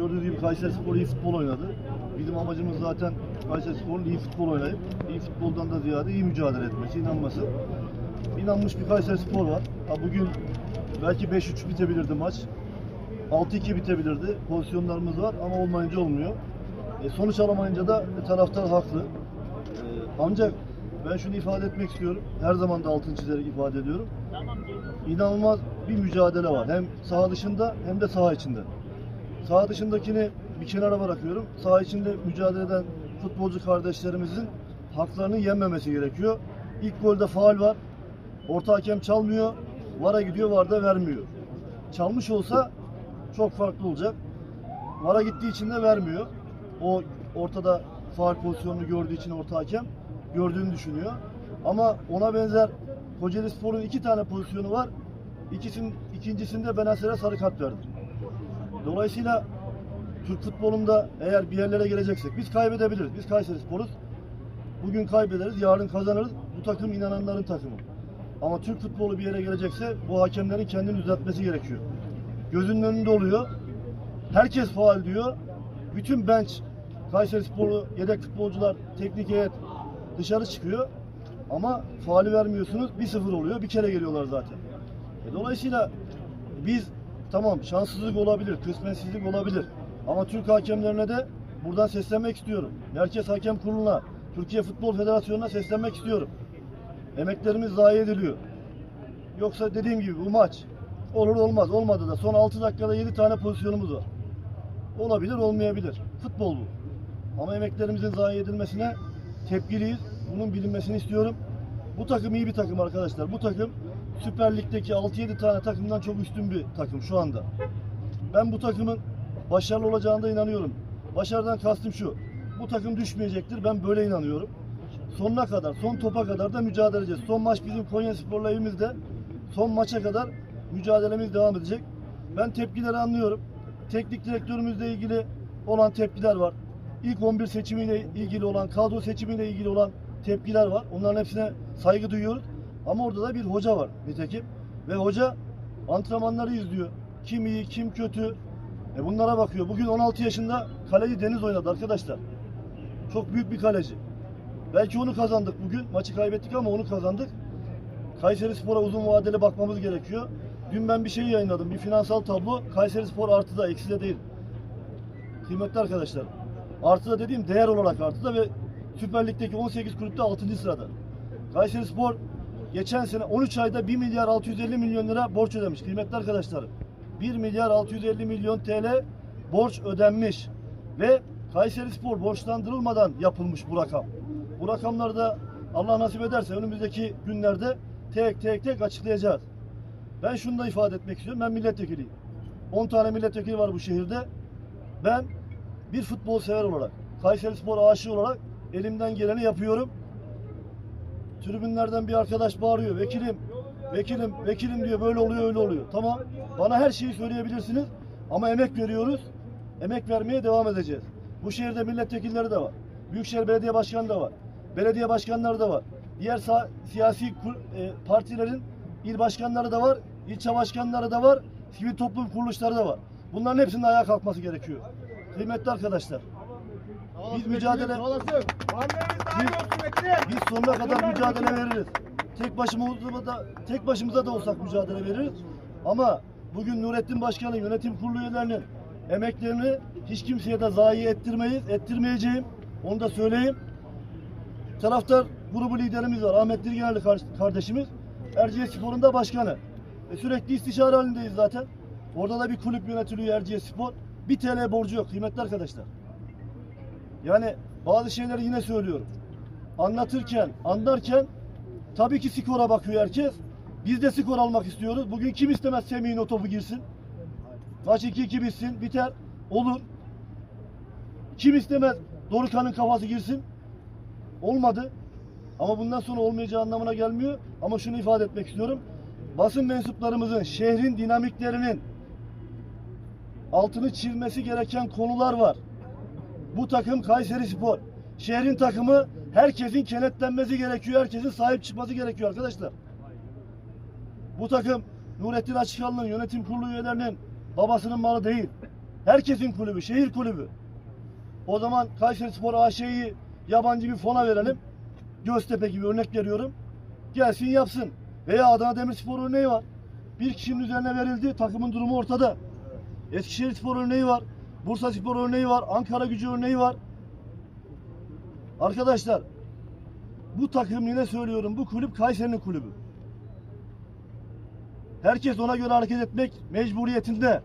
gördüğünüz gibi Kayseri Spor iyi futbol oynadı. Bizim amacımız zaten Kayseri Spor'un iyi futbol oynayıp, iyi futboldan da ziyade iyi mücadele etmesi, inanması. İnanmış bir Kayseri Spor var. Ha, bugün belki 5-3 bitebilirdi maç. 6-2 bitebilirdi. Pozisyonlarımız var ama olmayınca olmuyor. E, sonuç alamayınca da e, taraftar haklı. E, ancak ben şunu ifade etmek istiyorum. Her zaman da altın çizerek ifade ediyorum. İnanılmaz bir mücadele var. Hem saha dışında hem de saha içinde. Saha dışındakini bir kenara bırakıyorum. Saha içinde mücadele eden futbolcu kardeşlerimizin haklarını yenmemesi gerekiyor. İlk golde faal var. Orta hakem çalmıyor. VAR'a gidiyor, VAR da vermiyor. Çalmış olsa çok farklı olacak. VAR'a gittiği için de vermiyor. O ortada faal pozisyonunu gördüğü için orta hakem gördüğünü düşünüyor. Ama ona benzer Kocaeli Spor'un iki tane pozisyonu var. İkisinin, ikincisinde Benaser'e sarı kart verdi. Dolayısıyla Türk futbolunda eğer bir yerlere geleceksek biz kaybedebiliriz. Biz Kayseri Spor'uz. Bugün kaybederiz, yarın kazanırız. Bu takım inananların takımı. Ama Türk futbolu bir yere gelecekse bu hakemlerin kendini düzeltmesi gerekiyor. Gözünün önünde oluyor. Herkes faal diyor. Bütün bench Kayseri Sporlu yedek futbolcular, teknik heyet dışarı çıkıyor. Ama faali vermiyorsunuz. 1-0 oluyor. Bir kere geliyorlar zaten. E, dolayısıyla biz tamam şanssızlık olabilir, kısmetsizlik olabilir. Ama Türk hakemlerine de buradan seslenmek istiyorum. Merkez Hakem Kurulu'na, Türkiye Futbol Federasyonu'na seslenmek istiyorum. Emeklerimiz zayi ediliyor. Yoksa dediğim gibi bu maç olur olmaz. Olmadı da son 6 dakikada 7 tane pozisyonumuz var. Olabilir olmayabilir. Futbol bu. Ama emeklerimizin zayi edilmesine tepkiliyiz. Bunun bilinmesini istiyorum. Bu takım iyi bir takım arkadaşlar. Bu takım Süper Lig'deki 6-7 tane takımdan çok üstün bir takım şu anda. Ben bu takımın başarılı olacağına inanıyorum. Başarıdan kastım şu. Bu takım düşmeyecektir. Ben böyle inanıyorum. Sonuna kadar, son topa kadar da mücadele edeceğiz. Son maç bizim Konya Spor'la evimizde. Son maça kadar mücadelemiz devam edecek. Ben tepkileri anlıyorum. Teknik direktörümüzle ilgili olan tepkiler var. İlk 11 seçimiyle ilgili olan, kadro seçimiyle ilgili olan tepkiler var. Onların hepsine saygı duyuyoruz. Ama orada da bir hoca var nitekim. Ve hoca antrenmanları izliyor. Kim iyi, kim kötü. E bunlara bakıyor. Bugün 16 yaşında kaleci Deniz oynadı arkadaşlar. Çok büyük bir kaleci. Belki onu kazandık bugün. Maçı kaybettik ama onu kazandık. Kayseri Spor'a uzun vadeli bakmamız gerekiyor. Dün ben bir şey yayınladım. Bir finansal tablo. Kayseri Spor artıda, ekside değil. Kıymetli arkadaşlar. Artıda dediğim değer olarak artıda ve Süper Lig'deki 18 kulüpte 6. sırada. Kayseri Spor geçen sene 13 ayda 1 milyar 650 milyon lira borç ödemiş. Kıymetli arkadaşlar. 1 milyar 650 milyon TL borç ödenmiş. Ve Kayseri Spor borçlandırılmadan yapılmış bu rakam. Bu rakamları da Allah nasip ederse önümüzdeki günlerde tek tek tek açıklayacağız. Ben şunu da ifade etmek istiyorum. Ben milletvekiliyim. 10 tane milletvekili var bu şehirde. Ben bir futbol sever olarak, Kayseri Spor aşığı olarak elimden geleni yapıyorum. Tribünlerden bir arkadaş bağırıyor. Vekilim, vekilim, vekilim diyor. Böyle oluyor, öyle oluyor. Tamam. Bana her şeyi söyleyebilirsiniz. Ama emek veriyoruz. Emek vermeye devam edeceğiz. Bu şehirde milletvekilleri de var. Büyükşehir Belediye Başkanı da var. Belediye başkanları da var. Diğer siyasi e, partilerin il başkanları da var. ilçe başkanları da var. Sivil toplum kuruluşları da var. Bunların hepsinin ayağa kalkması gerekiyor. Kıymetli arkadaşlar. Biz mücadele biz, biz sonuna kadar mücadele veririz. Tek başımıza da tek başımıza da olsak mücadele veririz. Ama bugün Nurettin Başkan'ın yönetim kurulu üyelerinin emeklerini hiç kimseye de zayi ettirmeyiz, ettirmeyeceğim. Onu da söyleyeyim. Taraftar grubu liderimiz var. Ahmet Dirgeneli kar- kardeşimiz. Erciyes Spor'un da başkanı. E sürekli istişare halindeyiz zaten. Orada da bir kulüp yönetiliyor Erciyes Spor. Bir TL borcu yok kıymetli arkadaşlar. Yani bazı şeyleri yine söylüyorum. Anlatırken, anlarken tabii ki skora bakıyor herkes. Biz de skor almak istiyoruz. Bugün kim istemez Semih'in o topu girsin? Maç 2-2 bitsin, biter. Olur. Kim istemez Dorukan'ın kafası girsin? Olmadı. Ama bundan sonra olmayacağı anlamına gelmiyor. Ama şunu ifade etmek istiyorum. Basın mensuplarımızın, şehrin dinamiklerinin altını çizmesi gereken konular var. Bu takım Kayseri Spor. Şehrin takımı herkesin kenetlenmesi gerekiyor. Herkesin sahip çıkması gerekiyor arkadaşlar. Bu takım Nurettin Açıkalın'ın yönetim kurulu üyelerinin babasının malı değil. Herkesin kulübü, şehir kulübü. O zaman Kayseri Spor AŞ'yi yabancı bir fona verelim. Göztepe gibi örnek veriyorum. Gelsin yapsın. Veya Adana Demirspor örneği var. Bir kişinin üzerine verildi. Takımın durumu ortada. Eskişehir Spor örneği var. Bursa Spor örneği var. Ankara Gücü örneği var. Arkadaşlar bu takım yine söylüyorum bu kulüp Kayseri'nin kulübü. Herkes ona göre hareket etmek mecburiyetinde.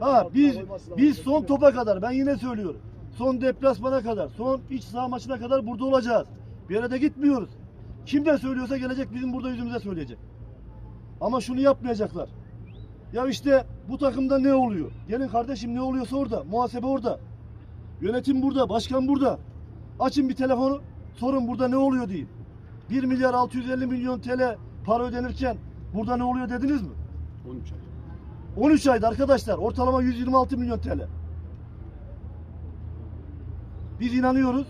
Ha biz biz son topa kadar ben yine söylüyorum. Son deplasmana kadar, son iç saha maçına kadar burada olacağız. Bir yere de gitmiyoruz. Kim de söylüyorsa gelecek bizim burada yüzümüze söyleyecek. Ama şunu yapmayacaklar. Ya işte bu takımda ne oluyor? Gelin kardeşim ne oluyorsa orada. Muhasebe orada. Yönetim burada, başkan burada. Açın bir telefonu, sorun burada ne oluyor deyin. 1 milyar 650 milyon TL para ödenirken burada ne oluyor dediniz mi? 13 ay. 13 ayda arkadaşlar ortalama 126 milyon TL. Biz inanıyoruz.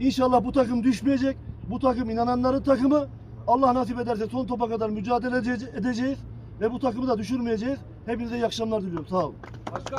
İnşallah bu takım düşmeyecek. Bu takım inananların takımı. Allah nasip ederse son topa kadar mücadele edece- edeceğiz. Ve bu takımı da düşürmeyeceğiz. Hepinize iyi akşamlar diliyorum. Sağ olun. Başka